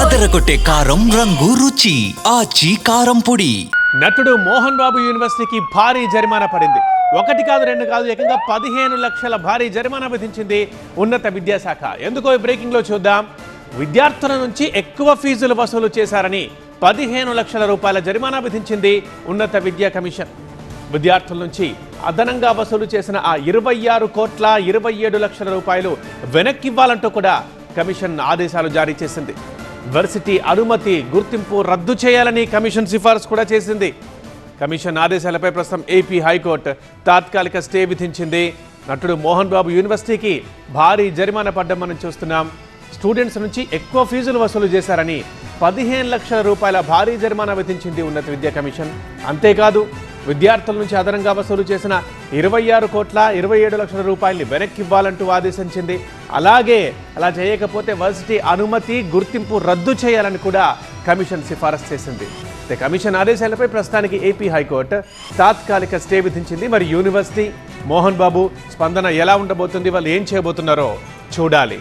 అదరగొట్టే కారం రంగు రుచి. ఆచి కారం పొడి. నటుడు మోహన్ బాబు యూనివర్సిటీకి భారీ జరిమానా పడింది. ఒకటి కాదు రెండు కాదు ఏకంగా పదిహేను లక్షల భారీ జరిమానా విధించింది ఉన్నత విద్యాశాఖ. ఎందుకో ఈ బ్రేకింగ్లో చూద్దాం. విద్యార్థుల నుంచి ఎక్కువ ఫీజులు వసూలు చేశారని పదిహేను లక్షల రూపాయల జరిమానా విధించింది ఉన్నత విద్యా కమిషన్. విద్యార్థుల నుంచి అదనంగా వసూలు చేసిన ఆ ఇరవై ఆరు కోట్ల ఇరవై ఏడు లక్షల రూపాయలు వెనక్కివ్వాలంటూ కూడా కమిషన్ ఆదేశాలు జారీ చేసింది. వర్సిటీ అనుమతి గుర్తింపు రద్దు చేయాలని కమిషన్ సిఫార్సు కూడా చేసింది. కమిషన్ ఆదేశాలపై ప్రస్తుతం ఏపీ హైకోర్టు తాత్కాలిక స్టే విధించింది. నటుడు మోహన్ బాబు యూనివర్సిటీకి భారీ జరిమానా పడ్డం మనం చూస్తున్నాం. స్టూడెంట్స్ నుంచి ఎక్కువ ఫీజులు వసూలు చేశారని పదిహేను లక్షల రూపాయల భారీ జరిమానా విధించింది ఉన్నత విద్యా కమిషన్. అంతేకాదు విద్యార్థుల నుంచి అదనంగా వసూలు చేసిన ఇరవై ఆరు కోట్ల ఇరవై ఏడు లక్షల రూపాయల్ని వెనక్కి ఇవ్వాలంటూ ఆదేశించింది. అలాగే అలా చేయకపోతే వర్సిటీ అనుమతి గుర్తింపు రద్దు చేయాలని కూడా కమిషన్ సిఫారసు చేసింది. అయితే కమిషన్ ఆదేశాలపై ప్రస్తుతానికి ఏపీ హైకోర్టు తాత్కాలిక స్టే విధించింది. మరి యూనివర్సిటీ మోహన్ బాబు స్పందన ఎలా ఉండబోతుంది? వాళ్ళు ఏం చేయబోతున్నారో చూడాలి.